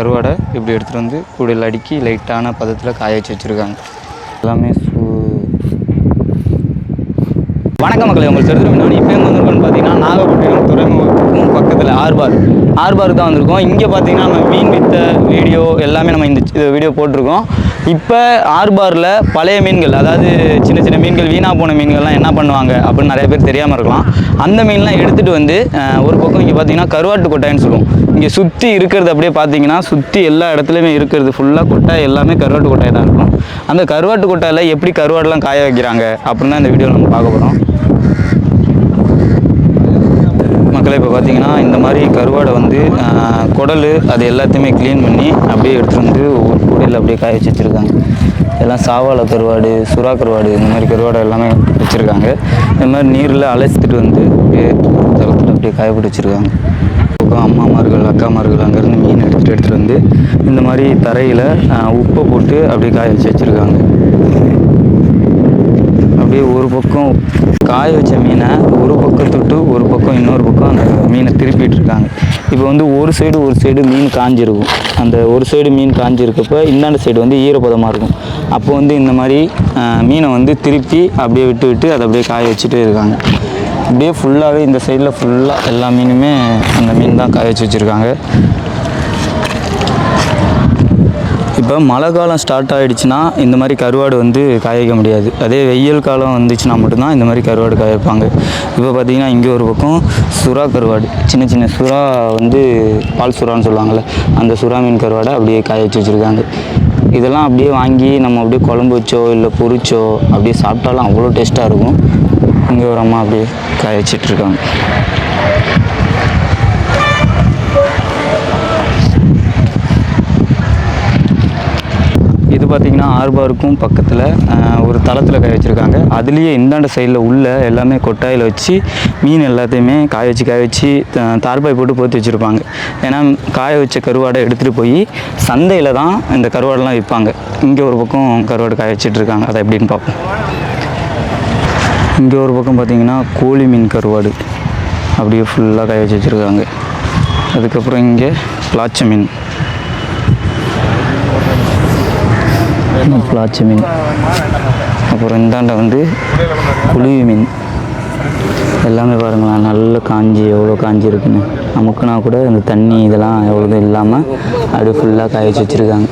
கருவாடை இப்படி எடுத்துகிட்டு வந்து கூடையில் அடுக்கி லைட்டான பதத்தில் காய வச்சு வச்சுருக்காங்க. எல்லாமே சூ வணக்கம் மக்களை உங்கள் செடுத்து நான் இப்போ எங்கே பார்த்தீங்கன்னா நாகப்பட்டினம் துறைமுகத்துக்கும் ஆர்பார். ஆர்பாருக்கு தான் வந்திருக்கோம். இங்கே பார்த்தீங்கன்னா நம்ம மீன் வித்த வீடியோ எல்லாமே நம்ம இந்த வீடியோ போட்டிருக்கோம். இப்போ ஆர்பாரில் பழைய மீன்கள் அதாவது சின்ன சின்ன மீன்கள் வீணாக போன மீன்கள்லாம் என்ன பண்ணுவாங்க அப்படின்னு நிறைய பேர் தெரியாமல் இருக்கலாம். அந்த மீன்லாம் எடுத்துகிட்டு வந்து ஒரு பக்கம் இங்கே பார்த்தீங்கன்னா கருவாட்டு கொட்டாய்னு சொல்லுவோம். இங்கே சுற்றி இருக்கிறது அப்படியே பார்த்தீங்கன்னா சுற்றி எல்லா இடத்துலையுமே இருக்கிறது ஃபுல்லாக கொட்டாய் எல்லாமே கருவாட்டு கொட்டாய் தான் இருக்கும். அந்த கருவாட்டு கொட்டாயில் எப்படி கருவாட்டெலாம் காய வைக்கிறாங்க அப்படின்னு தான் இந்த வீடியோவில் நம்ம பார்க்க போகிறோம் மக்களை இப்போ பார்த்தீங்கன்னா இந்த மாதிரி கருவாடை வந்து குடல் அது எல்லாத்தையுமே க்ளீன் பண்ணி அப்படியே எடுத்துகிட்டு வந்து ஒவ்வொரு கூடையில் அப்படியே காய வச்சு வச்சுருக்காங்க. எல்லாம் சாவாழை கருவாடு சுறா கருவாடு இந்த மாதிரி கருவாடை எல்லாமே வச்சுருக்காங்க. இந்த மாதிரி நீரில் அலசிட்டு வந்து அப்படியே தளத்தில் அப்படியே காயப்பட்டு வச்சுருக்காங்க. பக்கம் அம்மாமார்கள் அக்காமார்கள் அங்கேருந்து மீன் எடுத்துகிட்டு எடுத்துகிட்டு வந்து இந்த மாதிரி தரையில் உப்பை போட்டு அப்படியே காய வச்சு வச்சுருக்காங்க. அப்படியே ஒரு பக்கம் காய வச்ச மீனை ஒரு பக்கம் தொட்டு ஒரு பக்கம் இன்னொரு பக்கம் அந்த மீனை திருப்பிட்டு இருக்காங்க இப்போ வந்து ஒரு சைடு ஒரு சைடு மீன் காஞ்சிருக்கும். அந்த ஒரு சைடு மீன் காஞ்சிருக்கப்போ இந்தாண்ட சைடு வந்து ஈரப்பதமாக இருக்கும். அப்போ வந்து இந்த மாதிரி மீனை வந்து திருப்பி அப்படியே விட்டு விட்டு அதை அப்படியே காய வச்சுட்டே இருக்காங்க. அப்படியே ஃபுல்லாகவே இந்த சைடில் ஃபுல்லாக எல்லா மீனுமே அந்த மீன் தான் காய வச்சு வச்சுருக்காங்க. இப்போ மழை காலம் ஸ்டார்ட் ஆகிடுச்சுன்னா இந்த மாதிரி கருவாடு வந்து காய வைக்க முடியாது. அதே வெயில் காலம் வந்துச்சுன்னா மட்டும்தான் இந்த மாதிரி கருவாடு காய வைப்பாங்க இப்போ பார்த்தீங்கன்னா இங்கே ஒரு பக்கம் சுறா கருவாடு சின்ன சின்ன சுறா வந்து பால் சுறான்னு சொல்லுவாங்கள்ல அந்த சுறா மீன் கருவாடை அப்படியே காய வச்சு வச்சுருக்காங்க. இதெல்லாம் அப்படியே வாங்கி நம்ம அப்படியே குழம்பு வச்சோ இல்லை பொரிச்சோ அப்படியே சாப்பிட்டாலும் அவ்வளோ டேஸ்ட்டாக இருக்கும். இங்கே ஒரு அம்மா அப்படியே காய வச்சிட்ருக்காங்க. பார்த்தீங்கன்னா ஆர்பாருக்கும் பக்கத்தில் ஒரு தளத்தில் காய வச்சுருக்காங்க. அதுலேயே இந்தாண்ட சைடில் உள்ள எல்லாமே கொட்டாயில் வச்சு மீன் எல்லாத்தையுமே காய வச்சு காய வச்சு த- தார்பாய் போட்டு போத்தி வச்சுருப்பாங்க. ஏன்னா காய வச்ச கருவாடை எடுத்துகிட்டு போய் சந்தையில் தான் இந்த கருவாடெல்லாம் விற்பாங்க இங்கே ஒரு பக்கம் கருவாடு காய வச்சிட்ருக்காங்க அதை எப்படின்னு பார்ப்போம். இங்கே ஒரு பக்கம் பார்த்திங்கன்னா கோழி மீன் கருவாடு அப்படியே ஃபுல்லாக காய வச்சு வச்சுருக்காங்க. அதுக்கப்புறம் இங்கே பிளாச்ச மீன். பிளாச்சி மீன். அப்புறம் இந்தாண்ட வந்து குழுவி மீன். எல்லாமே பாருங்களேன் நல்ல காஞ்சி எவ்வளோ காஞ்சி இருக்குன்னு. நமக்குனா கூட இந்த தண்ணி இதெல்லாம் எவ்வளோ இல்லாமல் அப்படியே ஃபுல்லாக காய வச்சு வச்சுருக்காங்க.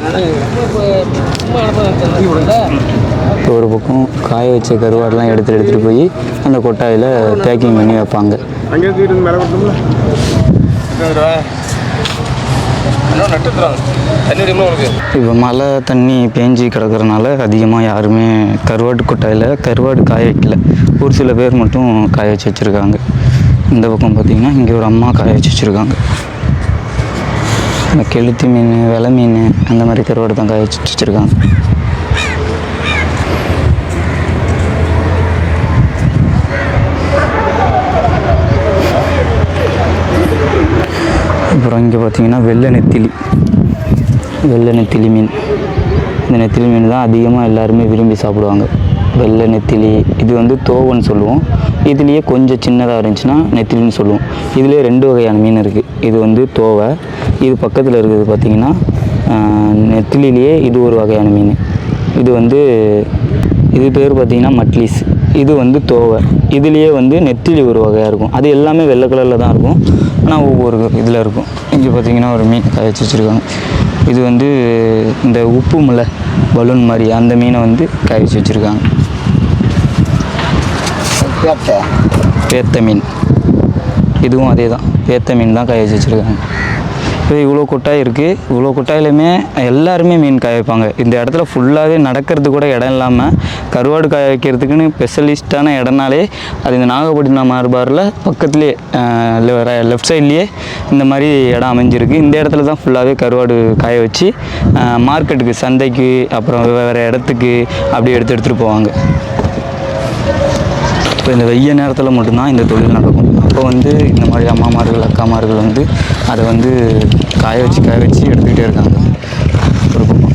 இப்போ ஒரு பக்கம் காய வச்ச கருவாடெல்லாம் எடுத்து எடுத்துகிட்டு போய் அந்த கொட்டாயில் பேக்கிங் பண்ணி வைப்பாங்க. இப்போ மழை தண்ணி பேஞ்சு கிடக்கறனால அதிகமாக யாருமே கருவாடு கொட்டாயில் கருவாடு காய வைக்கல. ஒரு சில பேர் மட்டும் காய வச்சு வச்சுருக்காங்க. இந்த பக்கம் பார்த்தீங்கன்னா இங்கே ஒரு அம்மா காய வச்சு வச்சுருக்காங்க. கெளுத்தி மீன் வெலை மீன் அந்த மாதிரி கருவாடு தான் காய வச்சு வச்சுருக்காங்க அப்புறம் இங்கே பார்த்தீங்கன்னா வெள்ளை நெத்திலி வெள்ளை நெத்திலி மீன். இந்த நெத்திலி மீன் தான் அதிகமாக எல்லாருமே விரும்பி சாப்பிடுவாங்க. வெள்ளை நெத்திலி இது வந்து தோவன் சொல்லுவோம். இதுலேயே கொஞ்சம் சின்னதாக இருந்துச்சுன்னா நெத்திலின்னு சொல்லுவோம். இதுலேயே ரெண்டு வகையான மீன் இருக்குது இது வந்து தோவை. இது பக்கத்தில் இருக்கிறது பார்த்தீங்கன்னா நெத்திலிலேயே இது ஒரு வகையான மீன். இது வந்து இது பேர் பார்த்திங்கன்னா மட்லீஸ். இது வந்து தோவை. இதுலேயே வந்து நெத்திலி ஒரு வகையாக இருக்கும். அது எல்லாமே வெள்ளை கலரில் தான் இருக்கும். ஆனால் ஒவ்வொரு இதில் இருக்கும். இங்கே பார்த்தீங்கன்னா ஒரு மீன் காய வச்சு வச்சுருக்காங்க. இது வந்து இந்த உப்பு மலை பலூன் மாதிரி அந்த மீனை வந்து காய வச்சு வச்சுருக்காங்க பேத்த மீன். இதுவும் அதே தான் பேத்த மீன் தான் காய வச்சு வச்சுருக்காங்க. இப்போ இவ்வளோ கொட்டாய் இருக்குது இவ்வளோ கொட்டாயிலுமே எல்லாருமே மீன் காய வைப்பாங்க. இந்த இடத்துல ஃபுல்லாகவே நடக்கிறது கூட இடம் இல்லாமல் கருவாடு காய வைக்கிறதுக்குன்னு ஸ்பெஷலிஸ்டான இடம்னாலே அது இந்த நாகப்பட்டினம் மார்பாரில் பக்கத்துலேயே லெஃப்ட் சைட்லேயே இந்த மாதிரி இடம் அமைஞ்சிருக்கு. இந்த இடத்துல தான் ஃபுல்லாகவே கருவாடு காய வச்சு மார்க்கெட்டுக்கு சந்தைக்கு அப்புறம் வேறு இடத்துக்கு அப்படி எடுத்து எடுத்துகிட்டு போவாங்க. இப்போ இந்த வெய்ய நேரத்தில் மட்டும்தான் இந்த தொழில் நடக்கும். அப்போ வந்து இந்த மாதிரி அம்மாமார்கள் அக்காமார்கள் வந்து அதை வந்து காய வச்சு காய வச்சு எடுத்துக்கிட்டே இருக்காங்க. ஒரு பக்கம்.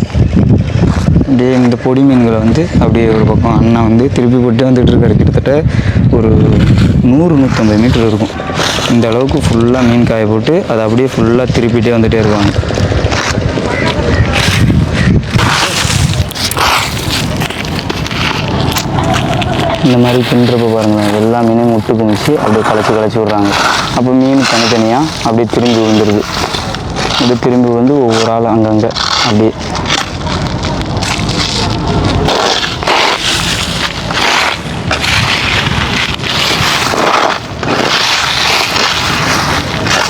அப்படியே இந்த பொடி மீன்களை வந்து அப்படியே ஒரு பக்கம் அண்ணா வந்து திருப்பி போட்டு வந்துட்டு இருக்காரு. கிட்டத்தட்ட ஒரு நூறு நூற்றம்பது மீட்டர் இருக்கும். இந்த அளவுக்கு ஃபுல்லாக மீன் காய போட்டு அதை அப்படியே ஃபுல்லாக திருப்பிகிட்டே வந்துட்டே இருப்பாங்க இந்த மாதிரி கிண்டுறப்ப பாருங்களேன் எல்லா மீனையும் முட்டு குமிச்சு அப்படியே கலைச்சி கலைச்சி விட்றாங்க. அப்போ மீன் தனித்தனியாக அப்படியே திரும்பி விழுந்துருது. அப்படியே திரும்பி வந்து ஒவ்வொரு ஆள் அங்கங்கே அப்படியே.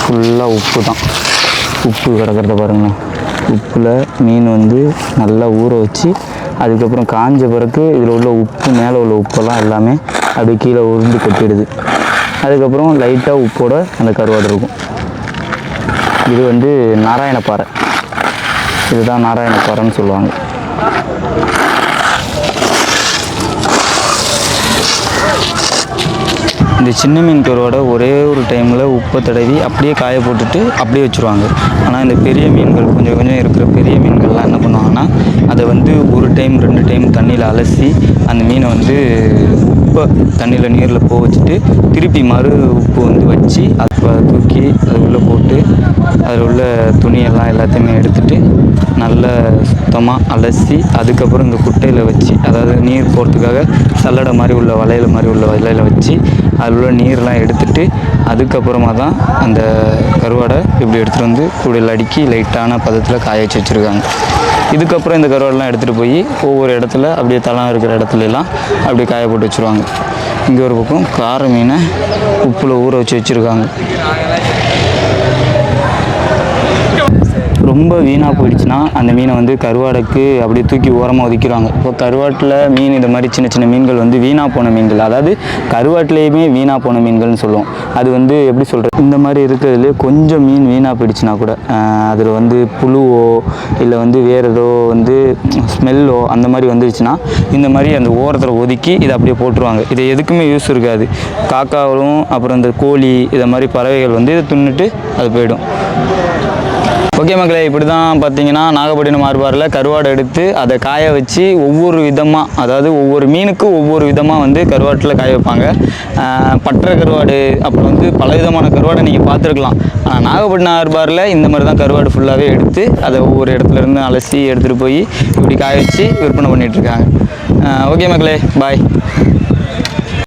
ஃபுல்லாக உப்பு தான் உப்பு கிடக்கிறத பாருங்களேன். உப்பில் மீன் வந்து நல்லா ஊற வச்சு அதுக்கப்புறம் காஞ்ச பிறகு இதில் உள்ள உப்பு மேலே உள்ள உப்பெல்லாம் எல்லாமே அப்படியே கீழே உருண்டு கொட்டிடுது. அதுக்கப்புறம் லைட்டாக உப்போட அந்த கருவாடு இருக்கும். இது வந்து நாராயணப்பாறை. இதுதான் நாராயணப்பாறைன்னு சொல்லுவாங்க. இந்த சின்ன மீன் கருவாடை ஒரே ஒரு டைமில் உப்பை தடவி அப்படியே காய போட்டுட்டு அப்படியே வச்சுருவாங்க. ஆனால் இந்த பெரிய மீன்கள் கொஞ்சம் கொஞ்சம் இருக்கிற பெரிய மீன்கள்லாம் என்ன பண்ணுவாங்கன்னா அதை வந்து ஒரு டைம் ரெண்டு டைம் தண்ணியில் அலசி அந்த மீனை வந்து உப்பை தண்ணியில் நீரில் போக வச்சுட்டு திருப்பி மறு உப்பு வந்து வச்சு அதை தூக்கி அது அதில் உள்ள துணியெல்லாம் எல்லாத்தையுமே எடுத்துட்டு நல்லா சுத்தமாக அலசி அதுக்கப்புறம் இந்த குட்டையில் வச்சு அதாவது நீர் போகிறதுக்காக சல்லடை மாதிரி உள்ள வளையல் மாதிரி உள்ள வலையில் வச்சு அதில் உள்ள நீர்லாம் எடுத்துட்டு அதுக்கப்புறமா தான் அந்த கருவாடை இப்படி எடுத்துகிட்டு வந்து கூடையில் அடுக்கி லைட்டான பதத்தில் காய வச்சு வச்சுருக்காங்க. இதுக்கப்புறம் இந்த கருவாடெலாம் எடுத்துகிட்டு போய் ஒவ்வொரு இடத்துல அப்படியே தளம் இருக்கிற இடத்துல எல்லாம் அப்படியே காய போட்டு வச்சுருவாங்க. இங்கே ஒரு பக்கம் கார மீனை உப்பில் ஊற வச்சு வச்சுருக்காங்க. ரொம்ப வீணாக போயிடுச்சுன்னா அந்த மீனை வந்து கருவாடைக்கு அப்படியே தூக்கி ஓரமாக ஒதுக்கிடுவாங்க இப்போ கருவாட்டில் மீன் இந்த மாதிரி சின்ன சின்ன மீன்கள் வந்து வீணாக போன மீன்கள். அதாவது கருவாட்டிலேயுமே வீணாக போன மீன்கள்னு சொல்லுவோம். அது வந்து எப்படி சொல்கிறது இந்த மாதிரி இருக்கிறதுலேயே கொஞ்சம் மீன் வீணாக போயிடுச்சுன்னா கூட அதில் வந்து புழுவோ இல்லை வந்து வேறு ஏதோ வந்து ஸ்மெல்லோ அந்த மாதிரி வந்துருச்சுன்னா இந்த மாதிரி அந்த ஓரத்தில் ஒதுக்கி இதை அப்படியே போட்டுருவாங்க. இது எதுக்குமே யூஸ் இருக்காது. காக்காவும் அப்புறம் இந்த கோழி இதை மாதிரி பறவைகள் வந்து இதை தின்னுட்டு அது போயிடும். ஓகே மக்களே இப்படி தான் பார்த்தீங்கன்னா நாகப்பட்டினம் ஆர்பாரில் கருவாடு எடுத்து அதை காய வச்சு ஒவ்வொரு விதமாக அதாவது ஒவ்வொரு மீனுக்கும் ஒவ்வொரு விதமாக வந்து கருவாட்டில் காய வைப்பாங்க. பற்ற கருவாடு அப்புறம் வந்து பல விதமான கருவாடை நீங்கள் பார்த்துருக்கலாம். ஆனால் நாகப்பட்டினம் ஆர்பாரில் இந்த மாதிரி தான் கருவாடு ஃபுல்லாகவே எடுத்து அதை ஒவ்வொரு இடத்துல இருந்து அலசி எடுத்துகிட்டு போய் இப்படி காய வச்சு விற்பனை பண்ணிகிட்ருக்காங்க ஓகே மக்களே பாய்